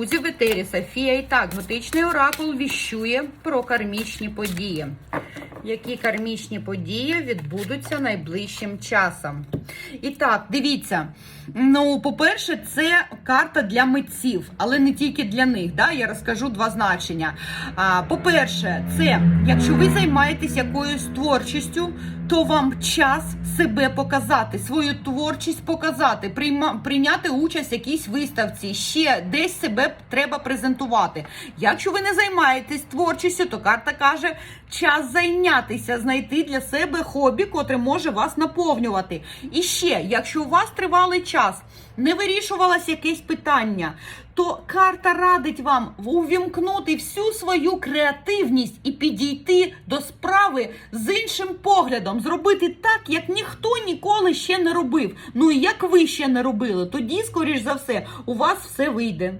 Друзі, в етері Софія і так, готичний оракул віщує про кармічні події. Які кармічні події відбудуться найближчим часом? І так, дивіться. Ну, по-перше, це карта для митців, але не тільки для них. Да? Я розкажу два значення. По-перше, це якщо ви займаєтесь якоюсь творчістю, то вам час себе показати, свою творчість показати, прийма, прийняти участь в якійсь виставці, ще десь себе треба презентувати. Якщо ви не займаєтесь творчістю, то карта каже, час зайнятися, знайти для себе хобі, котре може вас наповнювати. І ще, якщо у вас тривалий час не вирішувалось якесь питання, то карта радить вам увімкнути всю свою креативність і підійти до справи з іншим поглядом, зробити так, як ніхто ніколи ще не робив. Ну і як ви ще не робили, тоді, скоріш за все, у вас все вийде.